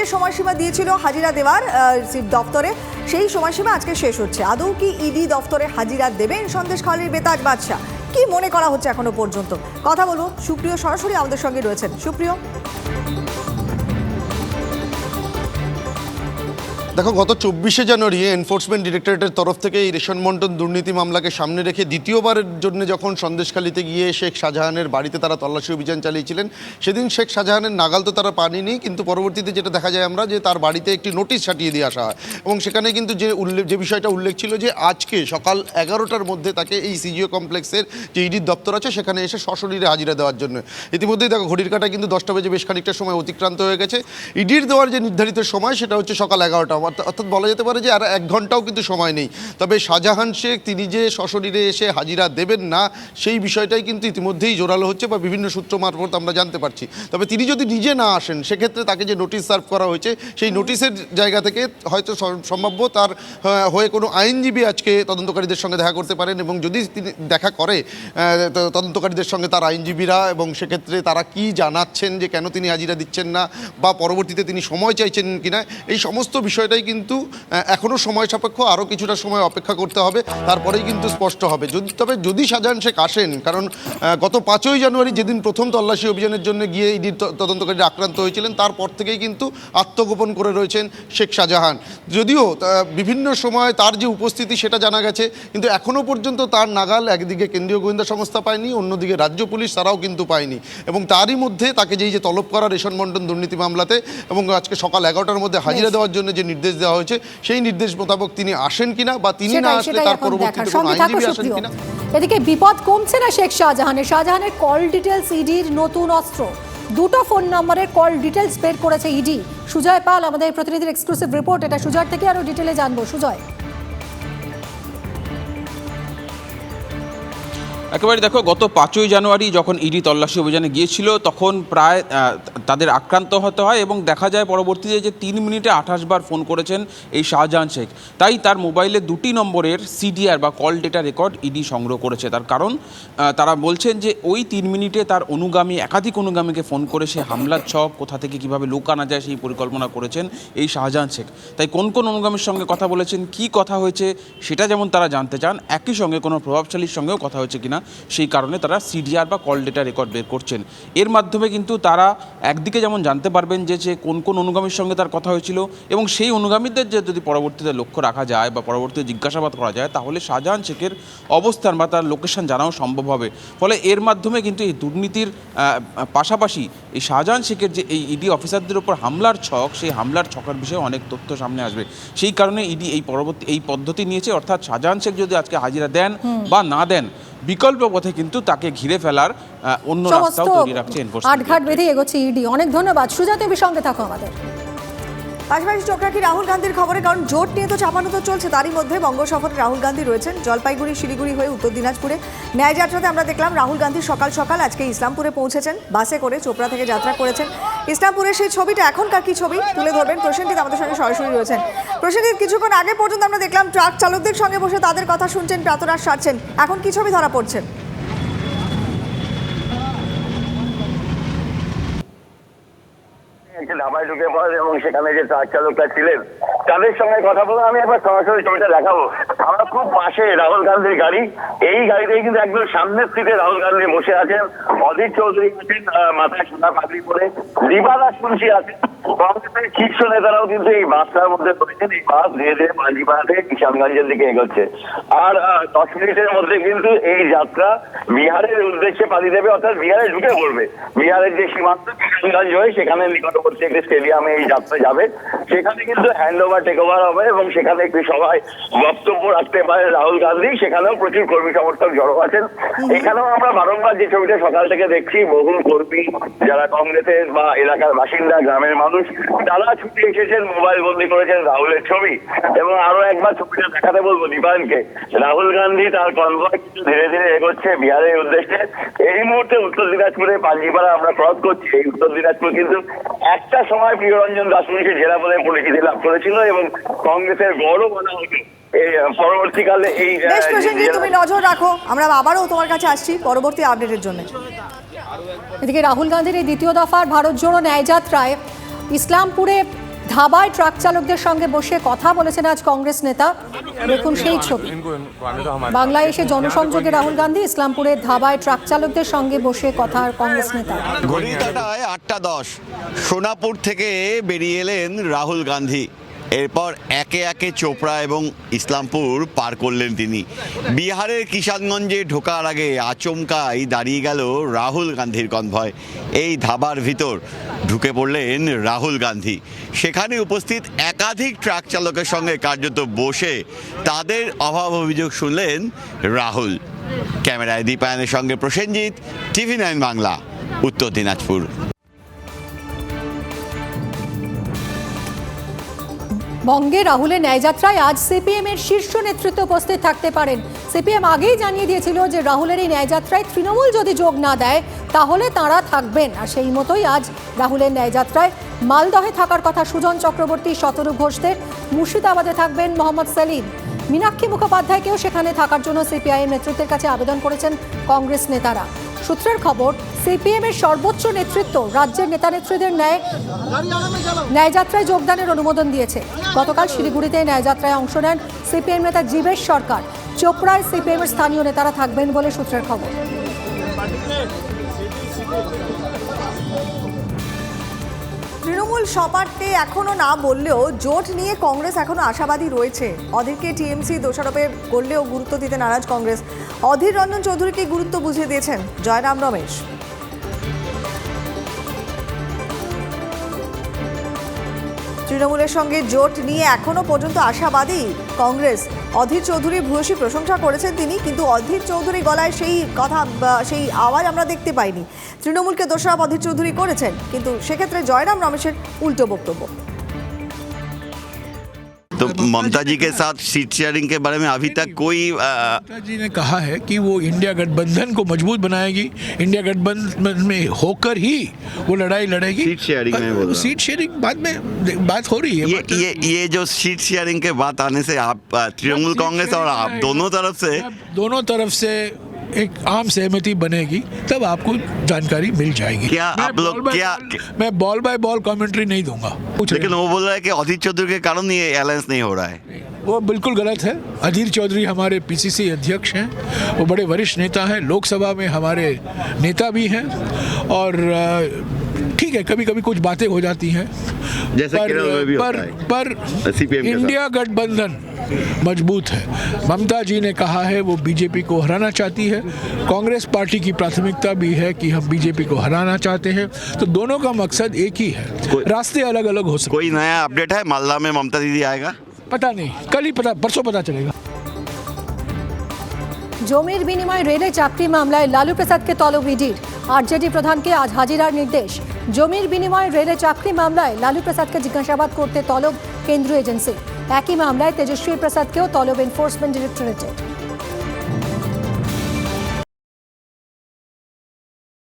যে সময়সীমা দিয়েছিল হাজিরা দেওয়ার দপ্তরে, সেই সময়সীমা আজকে শেষ হচ্ছে। আদৌ কি ইডি দপ্তরে হাজিরা দেবেন সন্দেশ সন্দেশখালীর বেতাজ বাদশাহ? কি মনে করা হচ্ছে এখনও পর্যন্ত? কথা বলব, সুপ্রিয় সরাসরি আমাদের সঙ্গে রয়েছেন। সুপ্রিয়? দেখো, গত চব্বিশে জানুয়ারি এনফোর্সমেন্ট ডিরেক্টরেটের তরফ থেকে এই রেশন মন্টন দুর্নীতি মামলাকে সামনে রেখে দ্বিতীয়বারের জন্য যখন সন্দেশখালিতে গিয়ে শেখ শাহজাহানের বাড়িতে তারা তল্লাশি অভিযান চালিয়েছিলেন, সেদিন শেখ শাহজাহানের নাগাল তো তারা পানিনি, কিন্তু পরবর্তীতে যেটা দেখা যায় আমরা যে তার বাড়িতে একটি নোটিশ ছাটিয়ে দিয়ে আসা হয়। এবং সেখানে কিন্তু যে উল্লেখ যে বিষয়টা উল্লেখ ছিল যে আজকে সকাল এগারোটার মধ্যে তাকে এই সিজিও কমপ্লেক্সের যে ইডির দপ্তর আছে, সেখানে এসে সশরীরে হাজিরা দেওয়ার জন্য। ইতিমধ্যেই দেখো, ঘড়ির কাটা কিন্তু দশটা বেজে বেশ খানিকটা সময় অতিক্রান্ত হয়ে গেছে। ইডির দেওয়ার যে নির্ধারিত সময়, সেটা হচ্ছে সকাল এগারোটা। অর্থাৎ বলা যেতে পারে যে আর এক ঘন্টাও কিন্তু সময় নেই। তবে শাহজাহান শেখ তিনি যে সশরীরে এসে হাজিরা দেবেন না, সেই বিষয়টাই কিন্তু ইতিমধ্যেই জোরালো হচ্ছে বা বিভিন্ন সূত্র মারফত আমরা জানতে পারছি। তবে তিনি যদি নিজে না আসেন, সেক্ষেত্রে তাকে যে নোটিশ সার্ভ করা হয়েছে, সেই নোটিশের জায়গা থেকে হয়তো সম্ভাব্য তার, হয়ে কোনো আইনজীবী আজকে তদন্তকারীদের সঙ্গে দেখা করতে পারেন এবং যদি তিনি দেখা করে তদন্তকারীদের সঙ্গে তার আইনজীবীরা এবং সেক্ষেত্রে তারা কি জানাচ্ছেন যে কেন তিনি হাজিরা দিচ্ছেন না বা পরবর্তীতে তিনি সময় চাইছেন কিনা, এই সমস্ত বিষয়টাই কিন্তু আহ, এখনও সময় সাপেক্ষ আরও কিছুটা সময় অপেক্ষা করতে হবে তারপরেই কিন্তু স্পষ্ট হবে। যদি তবে যদি শাহজাহান শেখ আসেন কারণ গত পাঁচই জানুয়ারি যেদিন প্রথম তল্লাশি অভিযানের জন্য গিয়ে ইডির তদন্তকারীরা আক্রান্ত হয়েছিলেন তারপর থেকেই কিন্তু আত্মগোপন করে রয়েছেন শেখ শাহজাহান। যদিও বিভিন্ন সময় তার যে উপস্থিতি সেটা জানা গেছে কিন্তু এখনও পর্যন্ত তার নাগাল একদিকে কেন্দ্রীয় গোয়েন্দা সংস্থা পায়নি অন্যদিকে রাজ্য পুলিশ তারাও কিন্তু পায়নি। এবং তারই মধ্যে তাকে যেই যে তলব করা রেশন মন্ডন দুর্নীতি মামলাতে এবং আজকে সকাল এগারোটার মধ্যে হাজিরা দেওয়ার জন্য যে নির্দেশ দেওয়া হয়েছে। সেই নির্দেশ মোতাবেক তিনি আসেন কিনা বা তিনি না আসলে তার পরবর্তীতে কোনো আইনজীবী আসেন কিনা? এদিকে বিপদ কমছে না শেখ শাহজাহানের। শাহজাহানের কল ডিটেলস ইডির নতুন অস্ত্র। দুটো ফোন নম্বরের কল ডিটেলস বের করেছে ইডি। সুজয় পাল আমাদের প্রতিনিধির এক্সক্লুসিভ রিপোর্ট এটা সুজয় থেকে আরও ডিটেলে জানব। সুজয়। একেবারে দেখো, গত পাঁচই জানুয়ারি যখন ইডি তল্লাশি অভিযানে গিয়েছিল, তখন প্রায় তাদের আক্রান্ত হতে হয় এবং দেখা যায় পরবর্তীতে যে তিন মিনিটে আঠাশ বার ফোন করেছেন এই শাহজাহান শেখ। তাই তার মোবাইলে দুটি নম্বরের সিডিআর বা কল ডেটা রেকর্ড ইডি সংগ্রহ করেছে। তার কারণ তারা বলছেন যে ওই তিন মিনিটে তার অনুগামী, একাধিক অনুগামীকে ফোন করে সে হামলার ছক, কোথা থেকে কীভাবে লোক আনা যায় সেই পরিকল্পনা করেছেন এই শাহজাহান শেখ। তাই কোন কোন অনুগামীর সঙ্গে কথা বলেছেন, কি কথা হয়েছে, সেটা যেমন তারা জানতে চান, একই সঙ্গে কোনো প্রভাবশালীর সঙ্গেও কথা হয়েছে কিনা সেই কারণে তারা সিডিআর বা কল ডেটা রেকর্ড বের করছেন। এর মাধ্যমে কিন্তু তারা একদিকে যেমন জানতে পারবেন যে যে কোন কোন অনুগামীর সঙ্গে তার কথা হয়েছিল এবং সেই অনুগামীদের যে যদি পরবর্তীতে লক্ষ্য রাখা যায় বা পরবর্তীতে জিজ্ঞাসাবাদ করা যায় তাহলে শাহজাহান শেখের অবস্থান বা তার লোকেশন জানাও সম্ভব হবে। ফলে এর মাধ্যমে কিন্তু এই দুর্নীতির পাশাপাশি এই শাহজাহান শেখের যে এই ইডি অফিসারদের উপর হামলার ছক সেই হামলার ছকের বিষয়ে অনেক তথ্য সামনে আসবে। সেই কারণে ইডি এই পরবর্তী এই পদ্ধতি নিয়েছে। অর্থাৎ শাহজাহান শেখ যদি আজকে হাজিরা দেন বা না দেন বিকল্প পথে কিন্তু তাকে ঘিরে ফেলার অন্য রাস্তাও তৈরি রাখছে এনফোর্সমেন্ট আটঘাট বেঁধে এগোচ্ছে ইডি। অনেক ধন্যবাদ। সুজাত সঙ্গে থাকো আমাদের। পাশাপাশি চোখ রাখি রাহুল গান্ধীর খবরে, কারণ জোট নিয়ে তো চাপানো তো চলছে, তারই মধ্যে বঙ্গ সফরে রাহুল গান্ধী রয়েছেন। জলপাইগুড়ি, শিলিগুড়ি হয়ে উত্তর দিনাজপুরে ন্যায় যাত্রাতে আমরা দেখলাম রাহুল গান্ধী সকাল সকাল আজকে ইসলামপুরে পৌঁছেছেন, বাসে করে চোপড়া থেকে যাত্রা করেছেন। ইসলামপুরের সেই ছবিটা, এখনকার কি ছবি? তুলে ধরবেন। প্রসেনজিৎ আমাদের সঙ্গে সরাসরি রয়েছেন। প্রসেনজিৎ, কিছুক্ষণ আগে পর্যন্ত আমরা দেখলাম ট্রাক চালকদের সঙ্গে বসে তাদের কথা শুনছেন, প্রাতরাশ সারছেন। এখন কি ছবি ধরা পড়ছে একটি ধাবায় ঢুকে পড়েন এবং সেখানে যে ট্রাক চালকরা ছিলেন, তাদের সঙ্গে কথা বলে আমি একবার সরাসরি ছবিটা দেখাবো। আমরা খুব পাশে রাহুল গান্ধীর গাড়ি। এই গাড়িতেই কিন্তু একদম সামনের সিটে রাহুল গান্ধী বসে আছেন। অধীর চৌধুরী আছেন মাথায় সোনা পাগড়ি পরে। দিবা দাস মুন্সি আছেন। শীর্ষ নেতারাও কিন্তু এই বাসটার মধ্যে এই বাস ধীরে ধীরে কিষানগঞ্জের দিকে এগোচ্ছে। আর দশ মিনিটের মধ্যে কিন্তু এই যাত্রা বিহারের উদ্দেশ্যে পাড়ি দেবে অর্থাৎ বিহারে ঢুকে পড়বে। বিহারের যে সীমান্ত কিষানগঞ্জ হয়ে সেখানে নিকটবর্তী একটি স্টেডিয়ামে এই যাত্রা যাবে। সেখানে কিন্তু হ্যান্ড টেক ওভার হবে এবং সেখানে একটি সবাই বক্তব্য রাখতে পারে রাহুল গান্ধী। সেখানেও প্রচুর কর্মী সমর্থক জড়ো আছেন। এখানেও আমরা বারংবার যে ছবিটা সকাল থেকে দেখছি, বহু কর্মী, যারা কংগ্রেসের বা এলাকার বাসিন্দা, গ্রামের মানুষ তারা ছুটে এসেছেন মোবাইল বন্দি করেছেন রাহুলের ছবি এবং আরও একবার ছবিটা দেখাতে বলব দীপায়নকে। রাহুল গান্ধী তার কনভয় ধীরে ধীরে এগোচ্ছে বিহারের উদ্দেশ্যে। এই মুহূর্তে উত্তর দিনাজপুরে পাঞ্জিপাড়া আমরা ক্রস করছি। এই উত্তর দিনাজপুর কিন্তু একটা সময় প্রিয়রঞ্জন দাসমুন্সি জেলা পদে পরিচিতি লাভ করেছিল এবং কংগ্রেসের গৌরব বলা হতো। এই পরবর্তীকালে এই বেশ প্রসেনজিৎ তুমি নজর রাখো। আমরা আবারও তোমার কাছে আসছি পরবর্তী আপডেটের জন্য। এদিকে রাহুল গান্ধীর এই দ্বিতীয় দফার ভারত জোড়ো ন্যায় যাত্রায় ইসলামপুরে ধাবায় ট্রাক চালকদের সঙ্গে বসে কথা বলেছেন আজ কংগ্রেস নেতা। দেখুন সেই ছবি। বাংলায় এসে জনসংযোগে রাহুল গান্ধী, ইসলামপুরে ধাবায় ট্রাক চালকদের সঙ্গে বসে কথা কংগ্রেস নেতা। ঘড়ি কাটায় আটটা দশ। সোনাপুর থেকে বেরিয়ে এলেন রাহুল গান্ধী। এরপর একে একে চোপড়া এবং ইসলামপুর পার করলেন তিনি। বিহারের কিষানগঞ্জে ঢোকার আগে আচমকাই দাঁড়িয়ে গেল রাহুল গান্ধীর কনভয়। এই ধাবার ভিতর ঢুকে পড়লেন রাহুল গান্ধী। সেখানে উপস্থিত একাধিক ট্রাক চালকের সঙ্গে কার্যত বসে তাদের অভাব অভিযোগ শুনলেন রাহুল। ক্যামেরায় দীপায়নের সঙ্গে প্রসেনজিৎ, টিভি নাইন বাংলা, উত্তর দিনাজপুর। বঙ্গে রাহুলের ন্যায়যাত্রায় আজ সিপিএম এর শীর্ষ নেতৃত্ব উপস্থিত থাকতে পারেন। সিপিএম আগেই জানিয়ে দিয়েছিল যে রাহুলের এই ন্যায়যাত্রায় তৃণমূল যদি যোগ না দেয়, তাহলে তাঁরা থাকবেন। আর সেই মতোই আজ রাহুলের ন্যায়যাত্রায় মালদহে থাকার কথা সুজন চক্রবর্তী, শতরূপ ঘোষদের, মুর্শিদাবাদে থাকবেন মোহাম্মদ সেলিম। মীনাক্ষী মুখোপাধ্যায়কেও সেখানে থাকার জন্য সিপিআইএম নেতৃত্বের কাছে আবেদন করেছেন কংগ্রেস নেতারা। সূত্রের খবর সিপিএম এর সর্বোচ্চ নেতৃত্ব, রাজ্যের নেতা নেত্রীদের ন্যায় ন্যায়যাত্রায় যোগদানের অনুমোদন দিয়েছে। গতকাল শিলিগুড়িতে ন্যায়যাত্রায় অংশ নেন সিপিএম নেতা জীবেশ সরকার। চোপড়ায় সিপিএম এর স্থানীয় নেতারা থাকবেন বলে সূত্রের খবর। তৃণমূল সপাটে এখনও না বললেও জোট নিয়ে কংগ্রেস এখনও আশাবাদী রয়েছে। অধীরকে টিএমসি দোষারোপে করলেও গুরুত্ব দিতে নারাজ কংগ্রেস। অধীর রঞ্জন চৌধুরীকে গুরুত্ব বুঝিয়ে দিয়েছেন জয়রাম রমেশ। তৃণমূলের সঙ্গে জোট নিয়ে এখনও পর্যন্ত আশাবাদী কংগ্রেস। অধীর চৌধুরী ভূয়সী প্রশংসা করেছেন তিনি, কিন্তু অধীর চৌধুরী গলায় সেই কথা সেই আওয়াজ আমরা দেখতে পাইনি। তৃণমূলকে দোষারোপ অধীর চৌধুরী করেছেন, কিন্তু সেক্ষেত্রে জয়রাম রমেশের উল্টো বক্তব্য। तो ममता जी के साथ सीट शेयरिंग के बारे में अभी तक कोई ममता जी ने कहा है कि वो इंडिया गठबंधन को मज़बूत बनाएगी इंडिया गठबंधन में होकर ही वो लड़ाई लड़ेगी। सीट शेयरिंग में बोल सीट शेयरिंग बाद में बात हो रही है ये ये ये जो सीट शेयरिंग के बात आने से आप तृणमूल कांग्रेस और आप दोनों तरफ़ से दोनों तरफ़ से एक आम सहमति बनेगी तब आपको जानकारी मिल जाएगी। क्या आप लोग क्या- मैं बॉल बाय बॉल कमेंट्री नहीं दूँगा। लेकिन वो बोल रहा है कि अधीर चौधरी के कारण ये अलायंस नहीं हो रहा है। वो बिल्कुल गलत है। अधीर चौधरी हमारे पीसीसी अध्यक्ष हैं। वो बड़े वरिष्ठ नेता हैं। लोकसभा में हमारे नेता भी हैं। और ठीक है कभी कभी कुछ बातें हो जाती हैं। जैसे में भी पर। पर साथ। इंडिया गठबंधन मज़बूत है। ममता जी ने कहा है वो बीजेपी को हराना चाहती है। कांग्रेस पार्टी की प्राथमिकता भी है कि हम बीजेपी को हराना चाहते हैं। तो दोनों का मकसद एक ही है। रास्ते अलग अलग हो सकते कोई नया अपडेट है? मालदा में ममता दीदी आएगा? पता नहीं। कल ही पता परसों पता चलेगा। জমির বিনিময়ে রেলে চাকরি মামলায় লালু প্রসাদকে তলব ইডির আরজেডি প্রধানকে আজ হাজিরার নির্দেশ। জমির বিনিময়ে রেলে চাকরি মামলায় লালু প্রসাদকে জিজ্ঞাসাবাদ করতে তলব কেন্দ্রীয় এজেন্সি। একই মামলায় তেজস্বী প্রসাদকেও তলব এনফোর্সমেন্ট ডিরেক্টরেটের